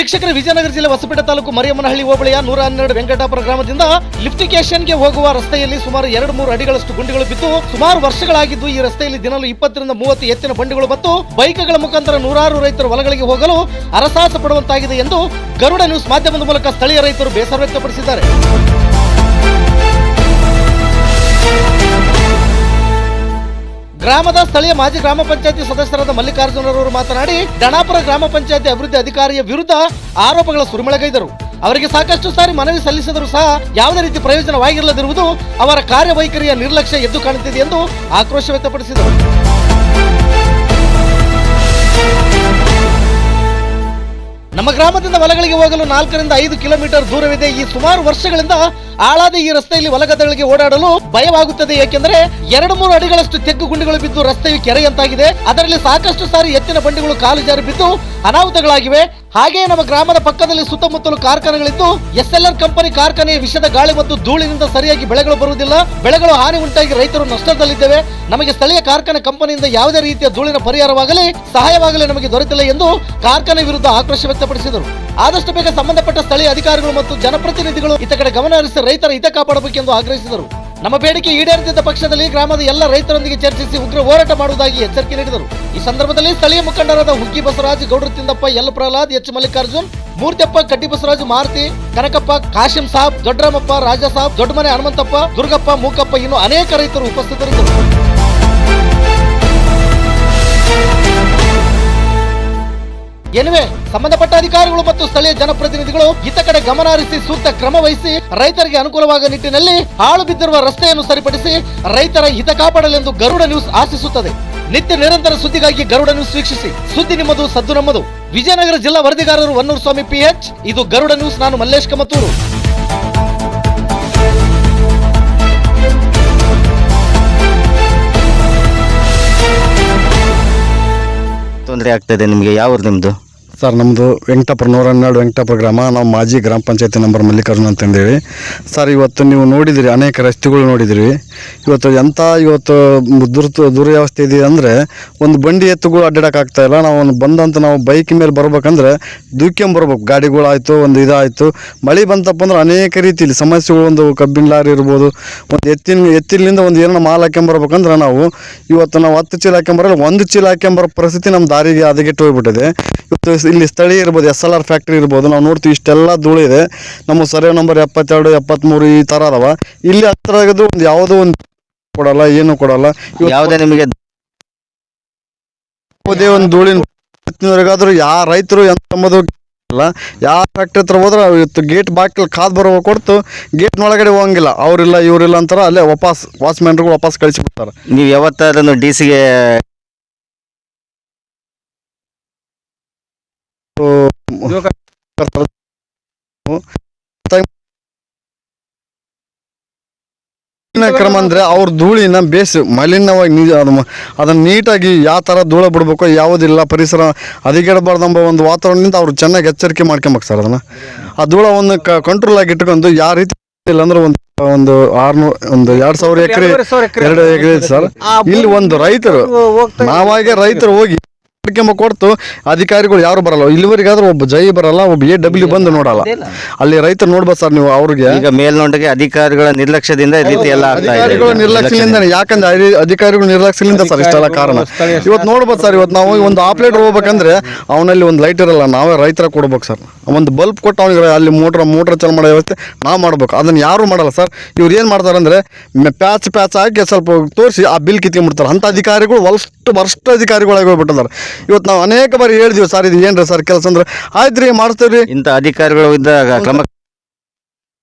ವೀಕ್ಷಕರ, ವಿಜಯನಗರ ಜಿಲ್ಲೆ ಹೊಸಪೇಟೆ ತಾಲೂಕು ಮರಿಯಮ್ಮನಹಳ್ಳಿ ಹೋಬಳಿಯ ನೂರ ಹನ್ನೆರಡು ವೆಂಕಟಾಪುರ ಗ್ರಾಮದಿಂದ ಲಿಫ್ಟಿಕೇಶನ್ಗೆ ಹೋಗುವ ರಸ್ತೆಯಲ್ಲಿ ಸುಮಾರು ಎರಡು ಮೂರು ಅಡಿಗಳಷ್ಟು ಗುಂಡಿಗಳು ಬಿದ್ದು ಸುಮಾರು ವರ್ಷಗಳಾಗಿದ್ದು ಈ ರಸ್ತೆಯಲ್ಲಿ ದಿನಲು ಇಪ್ಪತ್ತರಿಂದ ಮೂವತ್ತು ಎತ್ತಿನ ಬಂಡಿಗಳು ಮತ್ತು ಬೈಕ್ಗಳ ಮುಖಾಂತರ ನೂರಾರು ರೈತರು ಹೊಲಗಳಿಗೆ ಹೋಗಲು ಅರಸಾಸ ಪಡುವಂತಾಗಿದೆ ಎಂದು ಗರುಡ ನ್ಯೂಸ್ ಮಾಧ್ಯಮದ ಮೂಲಕ ಸ್ಥಳೀಯ ರೈತರು ಬೇಸರ ವ್ಯಕ್ತಪಡಿಸಿದ್ದಾರೆ. ಗ್ರಾಮದ ಸ್ಥಳೀಯ ಮಾಜಿ ಗ್ರಾಮ ಪಂಚಾಯತಿ ಸದಸ್ಯರಾದ ಮಲ್ಲಿಕಾರ್ಜುನರವರು ಮಾತನಾಡಿ ಡಣಾಪುರ ಗ್ರಾಮ ಪಂಚಾಯತಿ ಅಭಿವೃದ್ಧಿ ಅಧಿಕಾರಿಯ ವಿರುದ್ಧ ಆರೋಪಗಳ ಸುರಿಮಳೆಗೈದರು. ಅವರಿಗೆ ಸಾಕಷ್ಟು ಸಾರಿ ಮನವಿ ಸಲ್ಲಿಸಿದರೂ ಸಹ ಯಾವುದೇ ರೀತಿ ಪ್ರಯೋಜನವಾಗಿಲ್ಲದಿರುವುದು ಅವರ ಕಾರ್ಯವೈಖರಿಯ ನಿರ್ಲಕ್ಷ್ಯ ಎದ್ದು ಕಾಣುತ್ತಿದೆ ಎಂದು ಆಕ್ರೋಶ ವ್ಯಕ್ತಪಡಿಸಿದರು. ನಮ್ಮ ಗ್ರಾಮದಿಂದ ಹೊಲಗಳಿಗೆ ಹೋಗಲು ನಾಲ್ಕರಿಂದ ಐದು ಕಿಲೋಮೀಟರ್ ದೂರವಿದೆ. ಈ ಸುಮಾರು ವರ್ಷಗಳಿಂದ ಆಳಾದ ಈ ರಸ್ತೆಯಲ್ಲಿ ಹೊಲಗದ್ದೆಗಳಿಗೆ ಓಡಾಡಲು ಭಯವಾಗುತ್ತದೆ. ಏಕೆಂದರೆ ಎರಡು ಮೂರು ಅಡಿಗಳಷ್ಟು ತೆಗ್ಗು ಗುಂಡಿಗಳು ಬಿದ್ದು ರಸ್ತೆಯು ಕೆರೆಯಂತಾಗಿದೆ. ಅದರಲ್ಲಿ ಸಾಕಷ್ಟು ಸಾರಿ ಎತ್ತಿನ ಬಂಡಿಗಳು ಕಾಲು ಜಾರಿ ಬಿದ್ದು ಅನಾಹುತಗಳಾಗಿವೆ. ಹಾಗೆಯೇ ನಮ್ಮ ಗ್ರಾಮದ ಪಕ್ಕದಲ್ಲಿ ಸುತ್ತಮುತ್ತಲು ಕಾರ್ಖಾನೆಗಳಿದ್ದು ಆರ್ ಕಂಪನಿ ಕಾರ್ಖಾನೆಯ ವಿಷದ ಗಾಳಿ ಮತ್ತು ಧೂಳಿನಿಂದ ಸರಿಯಾಗಿ ಬೆಳೆಗಳು ಬರುವುದಿಲ್ಲ. ಬೆಳೆಗಳು ಹಾನಿ ಉಂಟಾಗಿ ರೈತರು ನಷ್ಟದಲ್ಲಿದ್ದೇವೆ. ನಮಗೆ ಸ್ಥಳೀಯ ಕಾರ್ಖಾನೆ ಕಂಪನಿಯಿಂದ ಯಾವುದೇ ರೀತಿಯ ಧೂಳಿನ ಪರಿಹಾರವಾಗಲಿ, ಸಹಾಯವಾಗಲಿ ನಮಗೆ ದೊರೆತಿಲ್ಲ ಎಂದು ಕಾರ್ಖಾನೆ ವಿರುದ್ಧ ಆಕ್ರೋಶ ವ್ಯಕ್ತಪಡಿಸಿದರು. ಆದಷ್ಟು ಬೇಗ ಸಂಬಂಧಪಟ್ಟ ಸ್ಥಳೀಯ ಅಧಿಕಾರಿಗಳು ಮತ್ತು ಜನಪ್ರತಿನಿಧಿಗಳು ಇತ ಕಡೆ ಗಮನ ಹರಿಸಿ ರೈತರ ಹಿತ ಕಾಪಾಡಬೇಕೆಂದು ಆಗ್ರಹಿಸಿದರು. ನಮ್ಮ ಬೇಡಿಕೆ ಈಡೇರಿಸಿದ ಪಕ್ಷದಲ್ಲಿ ಗ್ರಾಮದ ಎಲ್ಲ ರೈತರೊಂದಿಗೆ ಚರ್ಚಿಸಿ ಉಗ್ರ ಹೋರಾಟ ಮಾಡುವುದಾಗಿ ಎಚ್ಚರಿಕೆ ನೀಡಿದರು. ಈ ಸಂದರ್ಭದಲ್ಲಿ ಸ್ಥಳೀಯ ಮುಖಂಡರಾದ ಹುಗ್ಗಿ ಬಸವರಾಜ್, ಗೌಡ್ರ ತಿಂದಪ್ಪ ಎಲ್ ಪ್ರಹ್ಲಾದ್, ಎಚ್ ಮಲ್ಲಿಕಾರ್ಜುನ್, ಮೂರ್ತಿಯಪ್ಪ ಕಡ್ಡಿ ಬಸವರಾಜ್, ಮಾರುತಿ, ಕನಕಪ್ಪ, ಕಾಶಿಂ ಸಾಬ್, ದೊಡ್ಡರಾಮಪ್ಪ, ರಾಜಾ ಸಾಬ್, ದೊಡ್ಡಮನೆ ಹನುಮಂತಪ್ಪ, ದುರ್ಗಪ್ಪ, ಮೂಕಪ್ಪ ಇನ್ನು ಅನೇಕ ರೈತರು ಉಪಸ್ಥಿತರಿದ್ದರು. ಎನಿವೆ ಸಂಬಂಧಪಟ್ಟ ಅಧಿಕಾರಿಗಳು ಮತ್ತು ಸ್ಥಳೀಯ ಜನಪ್ರತಿನಿಧಿಗಳು ಇತ ಕಡೆ ಗಮನ ಹರಿಸಿ ಸೂಕ್ತ ಕ್ರಮ ವಹಿಸಿ ರೈತರಿಗೆ ಅನುಕೂಲವಾಗುವ ನಿಟ್ಟಿನಲ್ಲಿ ಹಾಳು ಬಿದ್ದಿರುವ ರಸ್ತೆಯನ್ನು ಸರಿಪಡಿಸಿ ರೈತರ ಹಿತ ಕಾಪಾಡಲೆಂದು ಗರುಡ ನ್ಯೂಸ್ ಆಶಿಸುತ್ತದೆ. ನಿತ್ಯ ನಿರಂತರ ಸುದ್ದಿಗಾಗಿ ಗರುಡ ನ್ಯೂಸ್ ವೀಕ್ಷಿಸಿ. ಸುದ್ದಿ ನಿಮ್ಮದು, ಸದ್ದು ನಮ್ಮದು. ವಿಜಯನಗರ ಜಿಲ್ಲಾ ವರದಿಗಾರರು ವನ್ನೂರು ಸ್ವಾಮಿ ಪಿಎಚ್. ಇದು ಗರುಡ ನ್ಯೂಸ್, ನಾನು ಮಲ್ಲೇಶ್ ಕಮತೂರು. ತೊಂದರೆ ಆಗ್ತದೆ ನಿಮಗೆ? ಯಾವ ಊರು ನಿಮ್ಮದು ಸರ್ ನಮ್ಮದು ವೆಂಕಟಪುರ ನೂರ ಹನ್ನೆರಡು ವೆಂಕಟಾಪುರ ಗ್ರಾಮ, ನಾವು ಮಾಜಿ ಗ್ರಾಮ ಪಂಚಾಯತಿ ನಂಬರ್ ಮಲ್ಲಿಕಾರ್ಜುನ ಅಂತಂದೇಳಿ. ಸರ್, ಇವತ್ತು ನೀವು ನೋಡಿದಿರಿ, ಅನೇಕ ರಸ್ತೆಗಳು ನೋಡಿದಿರಿ. ಇವತ್ತು ಎಂಥ ಇವತ್ತು ದುರ್ತು, ದುರ್ವ್ಯವಸ್ಥೆ ಇದೆ ಅಂದರೆ, ಒಂದು ಬಂಡಿ ಎತ್ತುಗಳು ಅಡ್ಡಾಡೋಕ್ಕಾಗ್ತಾ ಇಲ್ಲ. ನಾವು ಒಂದು ಬಂದಂತ ನಾವು ಬೈಕ್ ಮೇಲೆ ಬರ್ಬೇಕಂದ್ರೆ ಬರ್ಬೇಕು. ಗಾಡಿಗಳಾಯಿತು ಒಂದು ಇದಾಯಿತು. ಮಳೆ ಬಂತಪ್ಪ ಅಂದ್ರೆ ಅನೇಕ ರೀತಿಯಲ್ಲಿ ಸಮಸ್ಯೆಗಳು, ಒಂದು ಕಬ್ಬಿನ ಲಾರಿ ಇರ್ಬೋದು, ಒಂದು ಎತ್ತಿನ, ಎತ್ತಿಲಿಂದ ಒಂದು ಏನೋ ಮಾಲ್ ಹಾಕ್ಕೊಂಬರ್ಬೇಕಂದ್ರೆ ನಾವು, ಇವತ್ತು ನಾವು ಹತ್ತು ಚೀಲ ಹಾಕ್ಕೊಂಬರಲ್ಲ ಒಂದು ಚೀಲ ಹಾಕ್ಕೊಂಬರೋ ಪರಿಸ್ಥಿತಿ ನಮ್ಮ ದಾರಿಗೆ ಹದಗೆಟ್ಟು ಹೋಗ್ಬಿಟ್ಟಿದೆ. ಇವತ್ತು ಇಲ್ಲಿ ಸ್ಥಳೀಯ ಇರ್ಬೋದು ಎಸ್ ಎಲ್ ಆರ್ ಫ್ಯಾಕ್ಟ್ರಿ ಇರ್ಬೋದು ನಾವು ನೋಡ್ತೀವಿ ಇಷ್ಟೆಲ್ಲ ಧೂಳಿದೆ ಇದೆ. ನಮ್ಮ ಸರ್ವೆ ನಂಬರ್ ಎಪ್ಪತ್ತೆರಡು ಎಪ್ಪತ್ತ್ಮೂರು ಈ ಥರ ಅದಾವ. ಇಲ್ಲಿ ಹತ್ರ ಆಗಿದ್ದು ಒಂದು ಯಾವುದೋ ಒಂದು ಕೊಡಲ್ಲ ಏನು ಕೊಡಲ್ಲ. ಯಾವುದೇ ನಿಮಗೆ ಯಾವುದೇ ಒಂದು ಧೂಳಿನ ಯಾ ರೈತರು ಎಂಬುದು ಇಲ್ಲ. ಯಾವ ಫ್ಯಾಕ್ಟ್ರಿ ಹತ್ರ ಹೋದ್ರೆ ಇವತ್ತು ಗೇಟ್ ಬಾಕಿಲ್ ಕಾದು ಬರುವ ಕೊಡ್ತು ಗೇಟ್ ಒಳಗಡೆ ಹೋಗಂಗಿಲ್ಲ. ಅವರಿಲ್ಲ ಇವರಿಲ್ಲ ಅಂತಾರ ಅಲ್ಲೇ ವಾಪಸ್ ವಾಚ್ಮ್ಯಾನ್ಗಳು ವಾಪಸ್ ಕಳಿಸಿಬಿಡ್ತಾರೆ ನೀವು ಯಾವತ್ತಾದ್ರೂ ಡಿ ಸಿಗೆ ಕ್ರಮ ಅಂದ್ರೆ ಅವ್ರ ಧೂಳಿನ ಬೇಸ್ ಮಲಿನವಾಗಿ ನೀ ಅದು ಮ- ಅದನ್ನ ನೀಟಾಗಿ ಯಾವ ತರ ಧೂಳ ಬಿಡ್ಬೇಕು ಯಾವುದಿಲ್ಲ ಪರಿಸರ ಹದಿಗೆಡಬಾರ್ದಂಬ ಒಂದು ವಾತಾವರಣದಿಂದ ಅವ್ರು ಚೆನ್ನಾಗಿ ಎಚ್ಚರಿಕೆ ಮಾಡ್ಕೊಬೇಕು ಸರ್ ಅದನ್ನ. ಆ ಧೂಳವನ್ನು ಕಂಟ್ರೋಲ್ ಆಗಿ ಇಟ್ಕೊಂಡು ಯಾವ ರೀತಿ ಇಲ್ಲ ಅಂದ್ರೆ ಒಂದು ಒಂದು ಆರ್ನೂರು ಒಂದು ಎರಡ್ ಸಾವಿರ ಎಕರೆ ಎರಡು ಎಕರೆ ಸರ್. ಇಲ್ಲಿ ಒಂದು ರೈತರು ನಾವಾಗೆ ರೈತರು ಹೋಗಿ ಮಾಡ್ಕೊಂಬ ಕೊಡ್ತು ಅಧಿಕಾರಿಗಳು ಯಾರು ಬರಲ್ಲ. ಇಲ್ಲಿವರೆಗಾದ್ರೂ ಒಬ್ಬ ಜೈ ಬರಲ್ಲ ಒಬ್ಬ ಎ ಡಬ್ಲ್ಯೂ ಬಂದು ನೋಡಲ್ಲ. ಅಲ್ಲಿ ರೈತರು ನೋಡ್ಬೋದು ಸರ್ ನೀವು ಅವ್ರಿಗೆ. ಈಗ ಮೇಲ್ನೋಟಕ್ಕೆ ಅಧಿಕಾರಿಗಳ ನಿರ್ಲಕ್ಷ್ಯದಿಂದ ಈ ರೀತಿ ಎಲ್ಲ ಆಗ್ತಾ ಇದೆ. ಅಧಿಕಾರಿಗಳು ನಿರ್ಲಕ್ಷ್ಯದಿಂದ ಯಾಕಂದ್ರೆ ಅಧಿ- ಅಧಿಕಾರಿಗಳು ನಿರ್ಲಕ್ಷ್ಯದಿಂದ ಸರ್ ಇಷ್ಟೆಲ್ಲ ಕಾರಣ. ಇವತ್ತು ನೋಡ್ಬೋದು ಸರ್ ಇವತ್ತು ನಾವು ಒಂದು ಆಪ್ರೇಟರ್ ಹೋಗ್ಬೇಕಂದ್ರೆ ಅವನಲ್ಲಿ ಒಂದು ಲೈಟ್ ಇರಲ್ಲ ನಾವೇ ರೈತರ ಕೊಡ್ಬೇಕು ಸರ್. ಒಂದು ಬಲ್ಬ್ ಕೊಟ್ಟು ಅವನಿಗೆ ಅಲ್ಲಿ ಮೋಟ್ರ್ ಮೋಟ್ರ್ ಚಾಲು ಮಾಡೋ ವ್ಯವಸ್ಥೆ ನಾವು ಮಾಡ್ಬೇಕು. ಅದನ್ನ ಯಾರು ಮಾಡಲ್ಲ ಸರ್. ಇವ್ರು ಏನು ಮಾಡ್ತಾರೆ ಅಂದ್ರೆ ಪ್ಯಾಚ್ ಪ್ಯಾಚ್ ಹಾಕಿ ಸ್ವಲ್ಪ ತೋರಿಸಿ ಆ ಬಿಲ್ ಕಿತ್ಕೊಂಡ್ಬಿಡ್ತಾರೆ. ಅಂಥ ಅಧಿಕಾರಿಗಳು ವಸ್ಟ್ ವರ್ಸ್ಟ್ ಅಧಿಕಾರಿಗಳಾಗಿ ಹೋಗ್ಬಿಟ್ಟಿದ್ದಾರೆ ಇವತ್ತು ನಾವು ಅನೇಕ ಬಾರಿ ಹೇಳಿದ್ವಿ ಸರ್ ಇದು ಏನ್ರಿ ಸರ್ ಕೆಲಸ ಅಂದ್ರೆ? ಆಯ್ತು ರೀ ಮಾಡಿಸ್ತೀವಿ ರೀ ಇಂಥ ಅಧಿಕಾರಿಗಳು ಇದ್ದಾಗ ಕ್ರಮ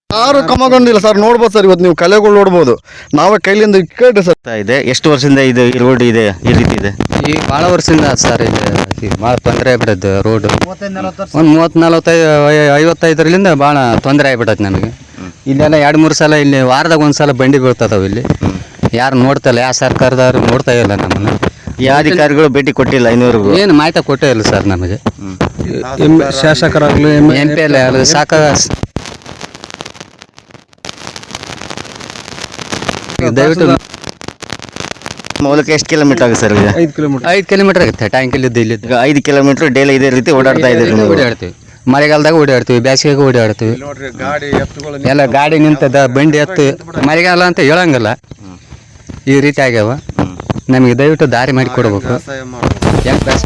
ಯಾರು ಕಮ್ಮಗೊಂಡಿಲ್ಲ ಸರ್. ನೋಡ್ಬೋದು ಸರ್ ಇವತ್ತು ನೀವು ಕಲೆಗಳು ನೋಡ್ಬೋದು. ನಾವೇ ಕೈಲಿಂದ ಇಕ್ಕೇಳ್ರಿ ಸರ್. ಆಗ್ತಾ ಇದೆ. ಎಷ್ಟು ವರ್ಷದಿಂದ ಇದು ಈ ರೋಡ್ ಇದೆ ಈ ರೀತಿ ಇದೆ? ಈ ಭಾಳ ವರ್ಷದಿಂದ ಆತ್ ಸರ್ ಇದು. ಭಾಳ ತೊಂದರೆ ಆಗ್ಬಿಟ್ಟೈತೆ ರೋಡ್ ಒಂದು ಮೂವತ್ತು ನಲವತ್ತೈದು ಐವತ್ತೈದರಿಂದ ಭಾಳ ತೊಂದರೆ ಆಗ್ಬಿಟ್ಟೈತೆ ನಮಗೆ. ಇಲ್ಲೆಲ್ಲ ಎರಡು ಮೂರು ಸಲ ಇಲ್ಲಿ ವಾರದಾಗ ಒಂದು ಸಲ ಬಂಡಿ ಬೀಳ್ತದವು ಇಲ್ಲಿ. ಯಾರು ನೋಡ್ತಲ್ಲ ಯಾವ ಸರ್ಕಾರದವ್ರು ನೋಡ್ತಾ ಇಲ್ಲ ನಮ್ಮನ್ನು. ಅಧಿಕಾರಿಗಳು ಭೇಟಿ ಕೊಟ್ಟಿಲ್ಲ ಇನ್ನೂರಿಗೂ ಏನು ಮಾಹಿತಿ ಕೊಟ್ಟೇ ಇಲ್ಲ ಸರ್ ನಮಗೆ. ಶಾಸಕರಾಗಲಿ ಎಂ ಪಿ ಎಲ್ ಸಾಕ ದಯವಿಟ್ಟು ಮೂಲಕ ಎಷ್ಟು ಕಿಲೋಮೀಟರ್ ಆಗುತ್ತೆ ಸರ್ ಈಗ? ಐದು ಕಿಲೋಮೀಟರ್. ಐದು ಕಿಲೋಮೀಟರ್ ಆಗುತ್ತೆ ಟ್ಯಾಂಕ್ ಇಲ್ಲಿದ್ದು. ಇಲ್ಲಿ ಐದು ಕಿಲೋಮೀಟರ್ ಡೈಲಿ ಇದೇ ರೀತಿ ಓಡಾಡ್ತಾ ಇದ್ದೀರಿ ನೀವು. ಓಡಾಡ್ತೀವಿ. ಮಳೆಗಾಲದಾಗ ಓಡಾಡ್ತೀವಿ ಬೇಸಿಗೆಗೆ ಓಡಾಡ್ತೀವಿ. ಎಲ್ಲ ಗಾಡಿ ನಿಂತದ ಬಂಡಿ ಎತ್ತು ಮಳೆಗಾಲ ಅಂತ ಹೇಳಂಗಿಲ್ಲ. ಈ ರೀತಿ ಆಗ್ಯಾವ. ನಮಗೆ ದಯವಿಟ್ಟು ದಾರಿ ಮಾಡಿ ಕೊಡ್ಬೇಕು. ಯಾಕೆ ಬೇಸ್